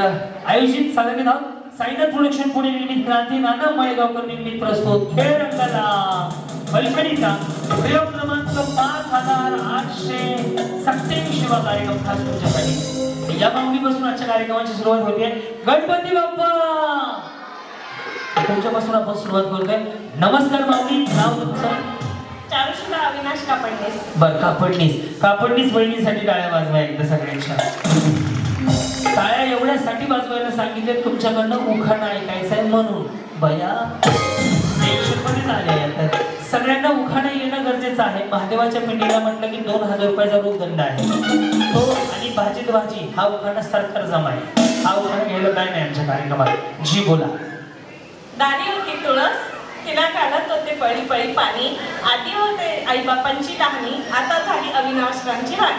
तर आयोजित सादर साईनाथ प्रोडक्शन पुणे निर्मित क्रांती नाना माळेगावकर निर्मित प्रस्तुत खेळ रंगाला पैठणीचा प्रयोग क्रमांक पाच हजार आठशे सत्याऐंशी वा कार्यक्रम खास तुमच्यासाठी. या मागणीपासून आजच्या कार्यक्रमाची सुरुवात होते. गणपती बाप्पा! तुमच्यापासून आपण सुरुवात करतोय नमस्कार माऊली नाव तुमचं? चारुशिला अविनाश कापडणेस. बर कापडणीस. कापडणीस बहिणीसाठी टाळ्या वाजवा एकदा सगळ्यांच्या. टाळ्या एवढ्यासाठी वाजवायला सांगितले तुमच्याकडनं उखाणा ऐकायचा आहे म्हणून बया सगळ्यांना उखाणा येणं गरजेचं आहे. महादेवाच्या पिंडीला म्हटलं की दोन हजार रुपयाचा रोजदंड आहे. तो आणि भाजीत भाजी हा उखाणा सरकार जमा आहे हा उखाणा घ्यायला काय नाही आमच्या कार्यक्रमात. जी बोला. दारी होती तुळस तिला काढत होते पळी पळी पाणी. आधी होते आईबापांची कहाणी आता झाली अविनाशरांची हा,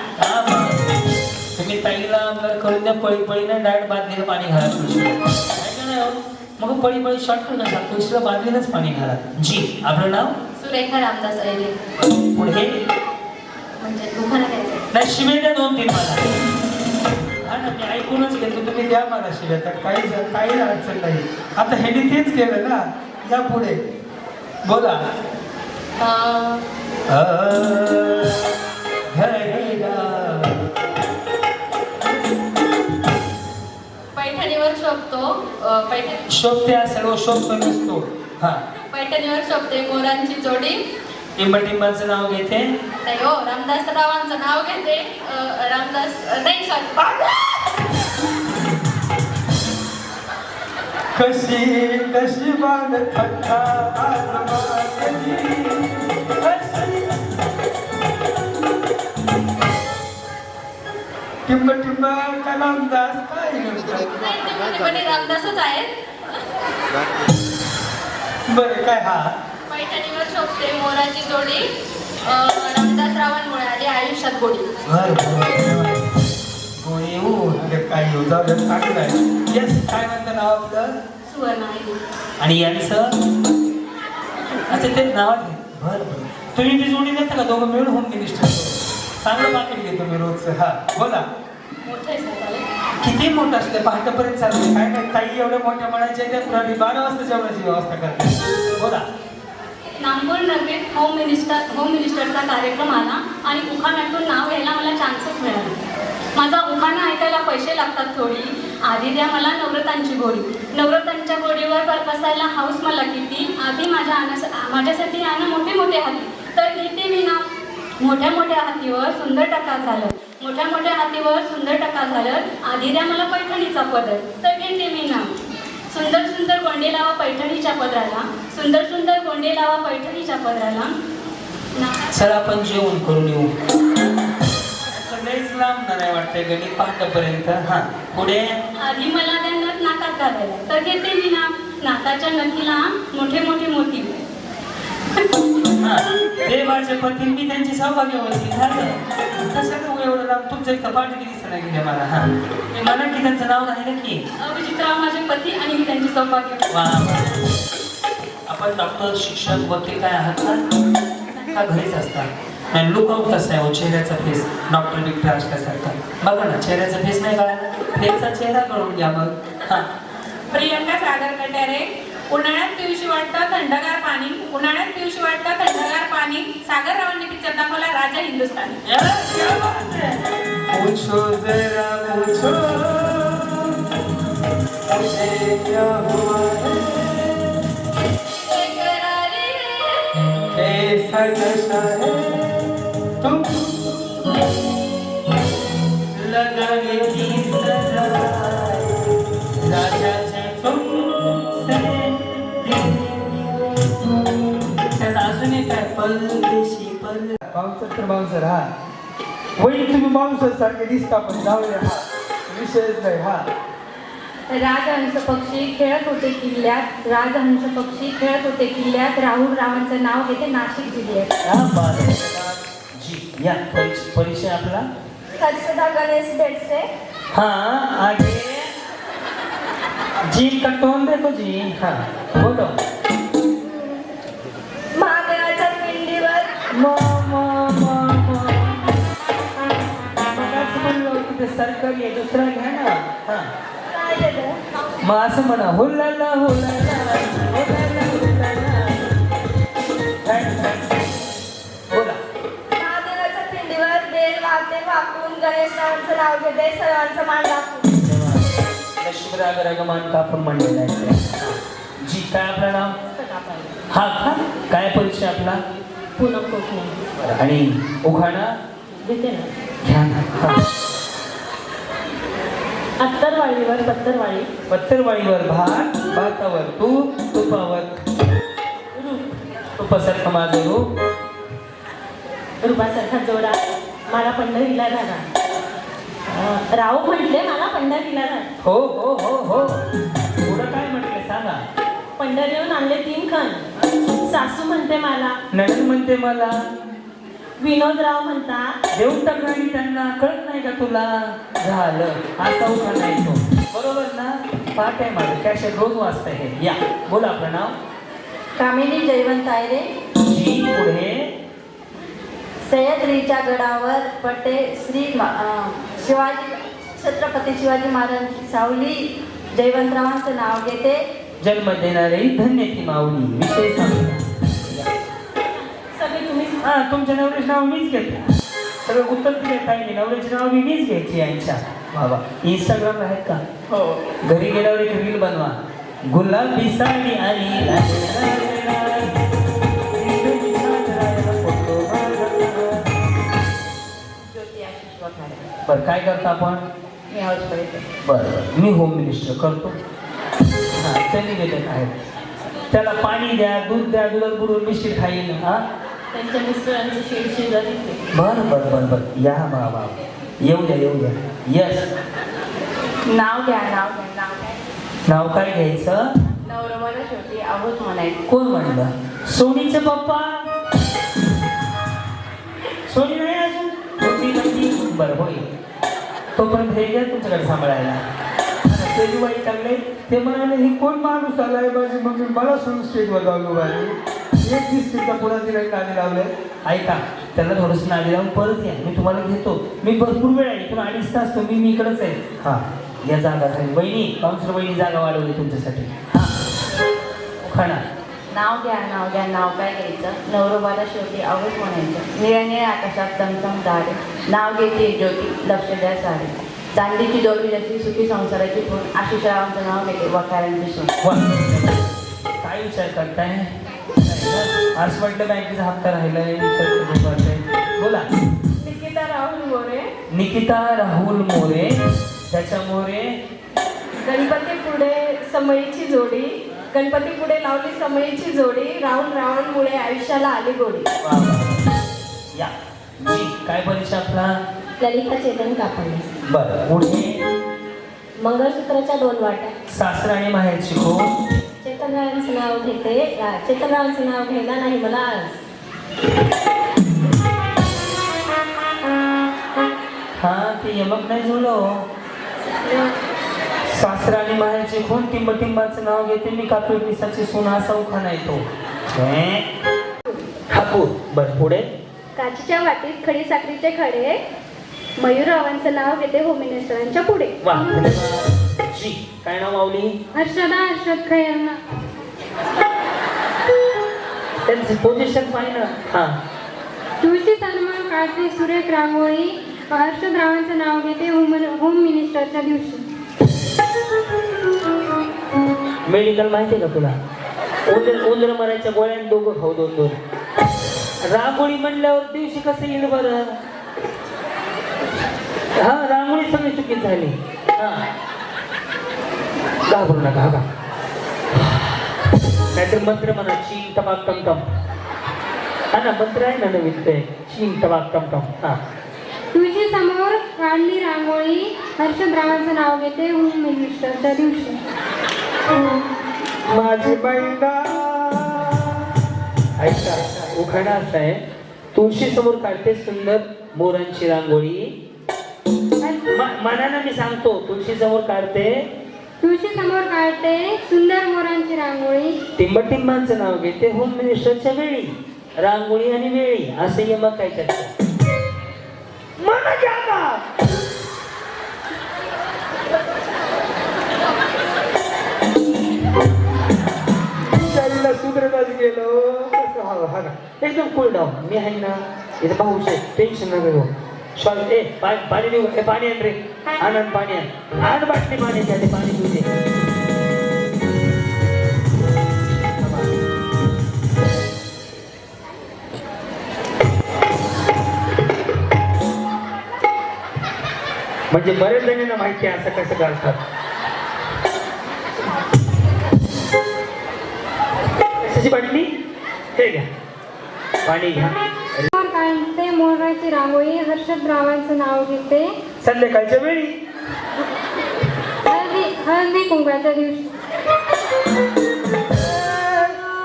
बरं. तुम्ही ताईला आमदार करून द्या पळी पळी नाही डायरेक्ट बादलीनं पाणी घाला. तुळशीला. मग पळी पळी शॉर्टकट नका तुळशीला बादलीनंच पाणी घाला. जी आपलं नाव? सुरेखा रामदास अहिरे. पुढे? म्हणजे नाही शिवे द्या दोन तीन मला मी ऐकूनच घेतो तुम्ही द्या मला शिव्या तर काही काही अडचण नाही. आता ह्याने तेच केलं ना या पुढे. बोला. शोभतो पैठण शोभते हा सर्व शोभतो नसतो हा. पैठणीवर शोभते मोरांची जोडी. टिंबटिंबाचं नाव घेते. नाही हो रामदास रावांचं नाव घेते. अं, रामदास नाही सॉरी कशी नशिबान थट्टा आज टिंब टिंब काय? नाही ते पूर्णपणे रामदासच आहेत. बरं काय हा? पैठणीवर शोभते मोराची जोडी. रामदास रावांमुळे आली आयुष्यात गोडी. गोळी काय येऊ जाऊ दे, चांगलं आहे. येस काय म्हणतं नाव आपलं? सुवर्ण आहे आणि यांचं? अच्छा ते नाव आहे. बर बर. तुम्ही बी जोडी देता का? दोघं मिळून होम मिनिस्टर चांगलं पाकिट घेतो मी रोजचं हा. बोला. किती मोठं असले पहाटेपर्यंत चालते काय नाही ताई एवढ्या मोठ्या म्हणायच्या त्या पुढे बारा वाजता जेवणाची व्यवस्था करते. बोला. नागपूर नगरीत होम मिनिस्टर होम मिनिस्टरचा कार्यक्रम आला आणि उखाण्यातून नाव घ्यायला मला चान्सच मिळाला. माझा उखाणा ऐकायला पैसे लागतात थोडी. आधी द्या मला नवरतांची गोडी. नवरतांच्या गोडीवर बसायला हाऊस मला किती? आधी माझ्या आण्यास माझ्यासाठी आणं मोठे मोठे हाती. तर घेते मी ना मोठ्या मोठ्या हातीवर सुंदर टका झालं मोठ्या मोठ्या हातीवर सुंदर टका झालं. आधी द्या मला पैठणीचा पदर. तर घेते मी ना. सुंदर सुंदर गोंडे लावा पैठणीच्या पदराला. सुंदर सुंदर गोंडे लावा पैठणीच्या पदराला. ना. चला आपण जेवण करून येऊ. लईच लांब नाही वाटतंय गणित पहाटेपर्यंत हा पुढे. आधी मला त्या नथ नाकात घालायला. तर घेते मी ना. नाकाच्या नथीला मोठे मोठे मोती. देवाचे पती मी त्यांची सौभाग्यवती झालं कसं तू एवढं लांब तुमचं इथं पाठी दिसत नाही गेले मला? हा. मी म्हणा की त्यांचं नाव राहिलं की? अभिजितराव माझे पती आणि मी त्यांची वा वा. आपण डॉक्टर शिक्षक वकील काय आहात का घरीच असतात नाही लुकआउट कसं आहे हो? चेहऱ्याचा फेस डॉक्टर बिक्टर असल्यासारखा बघा ना चेहऱ्याचा फेस नाही कळाला फेसचा चेहरा कळून घ्या मग. हा. प्रियंका सागर कट्यारे उन्हाळ्यात पिवशी वाटतं थंडगार पाणी. उन्हाळ्यात पिवशी वाटतं थंडगार पाणी. सागर रावांनी पिक्चर दाखवला राजा हिंदुस्थानी. यार, परदेशी परदेशी बाउन्सर तर बाउन्सर हा वही तुम्ही बाउन्सर सारखे दिसता पण जाऊया हा विषयच नाही हा राजहंस पक्षी खेळत होते किल्ल्यात राजहंस पक्षी खेळत होते किल्ल्यात. राहुल रावांचं नाव घेते नाशिक जिल्ह्यात. क्या बात है जी या परिचय परिचय आपला हर्षदा गणेश बेडसे हाँ आगे. जी का टोन देखो जी हाँ बोलो सरकारी आहे दुसरा घ्या ना हा मग असं म्हणा हुलाला हुलाला हुलाला हुलाला काय? बोला. महादेवाच्या पिंडीवर बेल वाहते वाकून गणेशरावांचं नाव घेते सर्वांचं मान राखून लक्ष्मीराग रगमान कापून म्हणलेला आहे. जी काय आपलं नाव? हा का? काय परिचय आपला? पूनम कोकणे. आणि उखाणा देते ना. घ्या ना. हा. अत्तरवाळीवर पत्तरवाळी पत्तरवाळीवर भात भातावर तूप तुपावर. तुपासारखं माझं रूप. रुपासारखा जोडा मला पंढरीला राहा राव म्हटले मला पंढरीला राहा हो हो हो हो. पुढं काय म्हटलं सांगा. पंढरीहून आणले तीन खण. सासू म्हणते मला. नणन म्हणते मला. विनोदराव म्हणता. देऊन टाकणारी त्यांना कळत नाही. का तुला? झालं. असा उठा नाही तो. बरोबर ना? पाठ आहे माझं. कॅशेट रोज वाचता हे. या. बोला आपलं नाव कामिनी जयवंत आयरे जी पुढे. सह्याद्रीच्या गडावर पटे श्री मा- अं, शिवाजी छत्रपती शिवाजी महाराजांची सावली. जयवंतरावांचं नाव घेते. जन्म देणारी धन्य ती माऊली. विषय सांगा. सगळे तुम्ही हा तुमच्या नवऱ्याचे नाव मीच घेते. सगळं उत्तर दिले काही नाही नवऱ्याची नाव मी मीच घ्यायची यांच्या बाबा. इंस्टाग्राम आहेत का? हो. घरी गेल्यावर एक रील बनवा. गुलाबी साडी वखारे बर काय करता आपण? बरं मी होम मिनिस्टर करतो. हा ते निवेदन आहेत. त्याला पाणी द्या दूध द्या दुधात बुडवून मिश्री खाईल हा? त्यांच्या मिस्टरांचं शेड शेजारीच आहे. बरं बरं बरं बरं. या बाबा. येऊ द्या येऊ द्या. यस नाव घ्या नाव घ्या नाव घ्या. नाव काय घ्यायचं? नवरवाला शेवटी आहोत म्हणायचं. कोण म्हणलं सोनीचे पप्पा. सोनी नाही अजून? होती बरं होईल तोपर्यंत हे घ्या तुमच्याकडे सांभाळायला. ते जी वाईट लागले ते म्हणाले ही कोण माणूस आलाय माझी मम्मी? मला सोडून स्टेजवर लावलो बाई. एक तिचा पुन्हा तिला गाणे लावले ऐका त्याला थोडंसं नादी लावून परत या. मी तुम्हाला घेतो. मी भरपूर वेळ आहे इथून अडीच तास तुम्ही मी इकडंच आहे. हा या जागा आहे वहिनी काउन्सिलर वहिनी जागा वाढवली तुमच्यासाठी. हा. नाव घ्या नाव घ्या नाव काय घ्यायचं? नवरोबाला शेवटी आवड म्हणायचं. निळ्या निळ्या आकाशात चमचम दाडे नाव घेते ज्योती लक्ष द्या साडे चांदीची जोडी जशी सुखी संसाराची खूण आशिषरावांचं नाव घेते वकारांची सून. काय विचार करताय? आज म्हटलं बँकेचा हप्ता राहिलाय. बोला. निकिता राहुल मोरे. निकिता राहुल मोरे त्याच्या मोरे गणपती पुढे समईची जोडी गणपती पुढे लावली समईची जोडी राहुल रावणमुळे आयुष्याला आली गोडी. वा वा. या. जी काय परिचय आपला? ललिता चेतन कापडणे बरं पुढे मंगळसूत्राच्या दोन वाट्या. सासरा आणि माहेरची कोण चेतनरावांचं नाव घेते. चेतनरावांचं नाव घ्यायला नाही मला आज. हा ते यमक नाही जुळलं सासरा आणि माहेरचे कोण टिंब टिंबाचं नाव घेते? मी कापी पिसाची सोना असा उखाणा येतो ठाकूर बरं पुढे? काचीच्या वाटीत खडी साखरीचे खडे. मयूररावांचं नाव घेते होम मिनिस्टरांच्या पुढे. वा धन्यवाद. जी काय नाव माऊली? हर्षदा हर्षद खैरना त्यांचे पोझिशन पाहिजे ना हा. तुळशी सन्मान काढते सुरेख रांगोळी हर्षदरावांचं नाव घेते होम होम मिनिस्टरच्या दिवशी. मेडिकल माहिती आहे का तुला? उंदर उंदर मरायच्या गोळ्या आणि दोघं खाऊ दोन दोन. रांगोळी म्हणल्यावर दिवशी कसं येईल बरं? हा रांगोळी सगळी चुकीत झाली. हा. घाबरू नका हा नाहीतर मंत्र म्हणा चीन टपाक टम टम हा ना मंत्र आहे ना नवीन ते. चीन टपाक टम टम हा. तुळशी समोर काढली रांगोळी हर्षदरावांचं नाव घेते होम मिनिस्टरच्या दिवशी. माझी बैला ऐका उखाणा असा आहे तुळशी समोर काढते सुंदर मोरांची रांगोळी. मनानं मी सांगतो तुळशी समोर काढते तुळशी समोर काढते सुंदर मोरांची रांगोळी टिंबाटिंबांचं नाव घेते होम मिनिस्टरच्या वेळी रांगोळी आणि वेळी असं हे मग काय करते गेलो हा ना एकदम कुल डाऊन मी आहे ना इथं पाहू शकतो टेन्शन नका घेऊ सॉरी ए पाणी पाणी देऊ ए पाणी आण रे. आण पाणी आण. आण बाटली पाण्याची आधी पाणी पिऊ दे. म्हणजे बरेच जणींना माहिती आहे असं कसं करतात. कशाची बाटली? हे घ्या. पाणी घ्या. काढते मोराची रांगोळी हर्षद रावांचं नाव घेते. संध्याकाळच्या वेळी. हळदी हळदी कुंकाच्या दिवशी.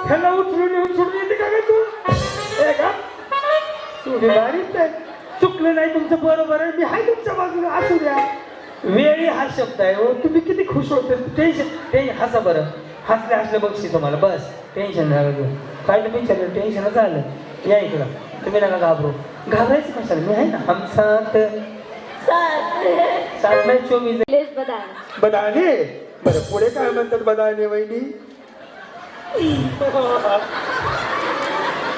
ह्याला उचलून सोडून येते का ग तू? ए का? तू आहे. चुकलं नाही तुमचं बरोबर आहे. मी आहे तुमच्या बाजूला. असू द्या. वेळी हा शब्द आहे हो. तुम्ही किती खुश होते. Tension tension. हसा बरं. हसले हसले बक्षी तुम्हाला. बस. टेन्शन नाही घेऊ. काय टेन्शन झालं या इकडं. तुम्ही नका घाबरू. घाबरायचं कशाला? मी आहे ना. हम साथ सात. नाही चोवीस. निलेश बदान बदाने? बरं पुढे काय म्हणतात बदाने वहिनी?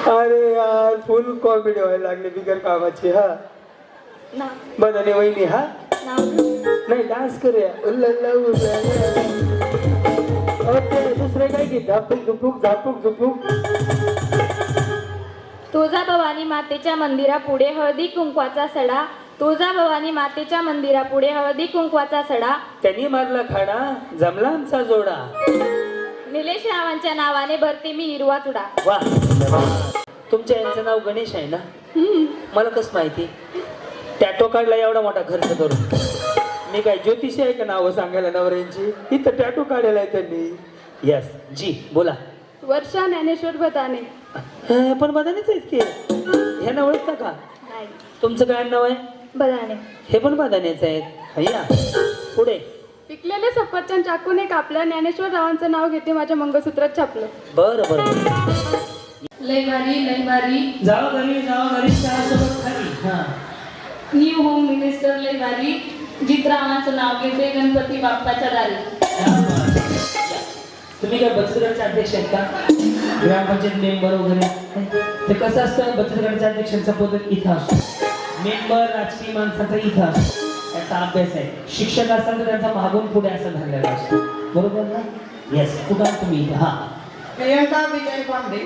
अरे यार फुल कॉमेडी व्हायला लागली बिगर कामाची हा? बदाने वहिनी हा? नाही डान्स करूया. अहो, ते दुसरं काय की झापूक झुपूक झापूक झुपूक तुळजाभवानी मातेच्या मंदिरापुढे हळदी कुंकवाचा सडा. तुळजाभवानी मातेच्या मंदिरापुढे हळदी कुंकवाचा सडा. त्यांनी मारला खाडा जमला आमचा जोडा. निलेश रावांच्या नावाने भरते मी हिरवा चुडा. वा. तुमच्या यांचं नाव गणेश आहे ना? मला कसं माहिती? टॅटो काढला एवढा मोठा खर्च करून. मी काय ज्योतिषी आहे का नावं सांगायला नवऱ्यांची? इथं टॅटो काढलेला आहे त्यांनी. यस जी बोला. वर्षा ज्ञानेश्वर बदाने. हे, पण बदानेच आहेत की? हे नाव ओळखता का? तुमचं काय नाव आहे? बदाने. हे पण बदानेच आहेत. हैया पुढे. पिकलेले सफरचंद चाकूने कापलं ज्ञानेश्वर रावांचं नाव घेते माझ्या मंगळसूत्रात छापलं. बरं बरं. बरं लयवारी लयवारी जाओ घरी जाओ घरी चहासोबत खाली. हा. न्यू होम मिनिस्टर लयवारी जित रावांचं नाव घेते गणपती बाप्पाच्या दारी. तुम्ही काय बचत गटाचे अध्यक्ष आहेत का? ग्रामपंचायत मेंबर वगैरे ते कसं असतं? बचत गटाच्या अध्यक्षांचा पद इथं असतो. मेंबर राजकीय माणसाचा इथं असतो. त्याचा अभ्यास आहे. शिक्षक असाल तर त्यांचा मागून पुढे असं धरलेला असतो. बरोबर ना? येस कुठं तुम्ही इथं? हा. प्रियंका विजय पांडे.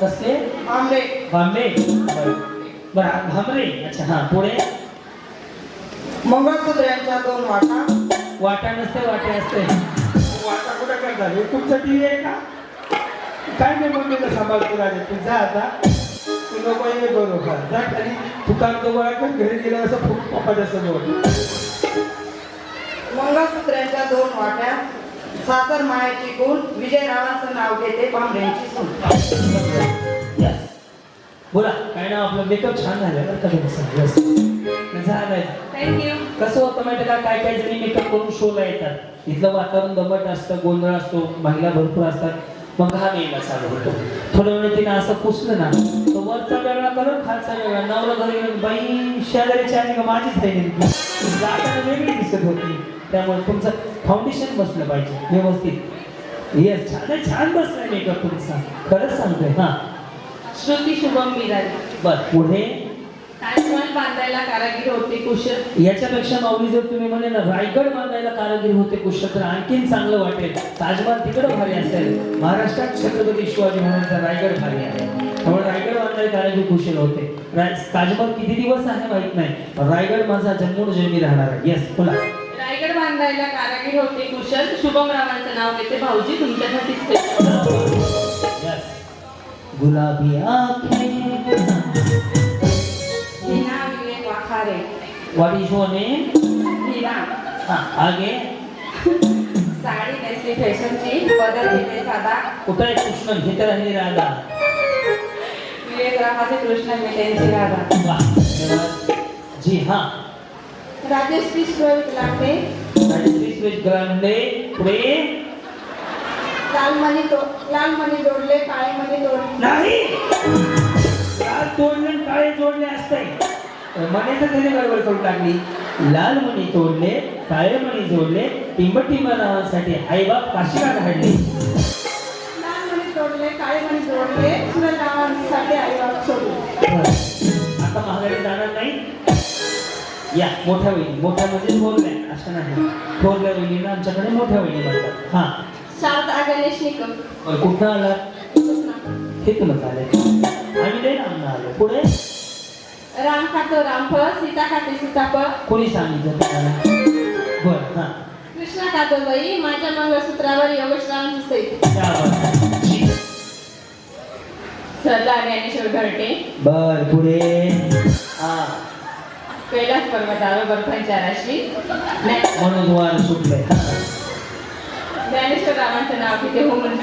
कसले? पांडे. बांबे बरं. बरं भामरे. अच्छा हा पुढे? मंगळसूत्र्यांच्या दोन वाटा. वाटा नसते वाटे असते हो, वाटा कुठं करता हे तुमचं टी आहे का? काय नाही मम्मीला सांभाळतो राजे. तू जा आता. तू नको ये बरोबर जा खाली. तू कागद गोळा कर घरी गेला असं खूप पप्पाच्या समोर. मंगळसूत्रांच्या दोन वाट्या सासर मायाची गुण विजयरावांचं नाव घेते पांढऱ्यांची सून. बोला काय नाव आपलं? मेकअप छान झालं बरं का तुमचं Yes. झालंय थँक्यू कसं होतं माहिती का? काय काय जणी मेकअप करून शोला येतात. इथलं वातावरण दमट असतं गोंधळ असतो महिला भरपूर असतात. मग घाम यायला चालू होतो थोड्या वेळ तिने असं पुसलं ना तो वरचा वेगळा कलर खालचा वेगळा. नवरा घरी येऊन बाई शेजारीची का? माझीच आहे. जाताना वेगळी दिसत होती. त्यामुळे तुमचं फाउंडेशन बसलं पाहिजे. व्यवस्थित. येस छान आहे, छान बसलाय मेकअप तुमचा. खरंच सांगतोय हा. श्रुती शुभम मिराजी. बर पुढे? ताजमहल बांधायला कारागीर होते कुशल? याच्यापेक्षा माऊली जर तुम्ही म्हणे ना रायगड बांधायला कारागीर होते कुशल तर आणखीन चांगलं वाटेल. ताजमहल तिकडं भारी असेल. महाराष्ट्रात छत्रपती शिवाजी महाराजांचा रायगड भारी आहे. त्यामुळे रायगड बांधायला कारागीर कुशल होते. राय- ताजमहल किती दिवस आहे माहीत नाही रायगड माझा जन्मून जन्मी राहणार आहे. येस बोला. रायगड बांधायला कारागीर होते कुशल. शुभम रावांचं नाव घेते भाऊजी तुमच्यासाठी. गुलाबी आंखें। Meena Vivek Wakhare what is your name Meera हाँ आगे। साडी नेसली फॅशनची बदल घेते साधा। कुठं कृष्ण? घेत राहिली राधा. विवेक रावाचे कृष्ण मिटेंची राधा. जी हाँ. राजेश विश्वविक लागते राजश्री स्वीट ग्रांडे पुढे. लाल मणी तो लाल मणी जोडले काळे मणी जोडले. नाही! लाल तोडले आणि काळे जोडले असते. मण्याचं त्याने गडबड करून टाकली. लाल मणी तोडले काळे मणी जोडले टिंब टिंब नावासाठी आईबाप काशिका काढले लाल मणी जोडले काळेमणी जोडले सुरगावांसाठी आई सोडले. बरं. आता महागारी जाणार नाही. या मोठ्या वहिनी मोठ्या म्हणजे थोरल्या असं नाही. थोरल्या वहिनीला आमच्याकडे मोठ्या वहिनी म्हणतात. हा. शारदा गणेश निकम. कुठनं आला? हे तुला चालेल आम्ही दे ना आलो. पुढे? राम खातो रामफळ सीता खाते सीताफळ कोणी सांगितलं तुम्हाला? बरं हा. कृष्णा कादोबाई माझ्या मंगळसूत्रावर योगेश्वरांची सई त्या बरं. सरदार ज्ञानेश्वर घरटे. बर पुढे? हा. कैलास पर्वतावर बर्फांच्या राशी. म्हणून वार सुटले हा. ज्ञानेश्वर रावांचं नाव किती हो म्हणून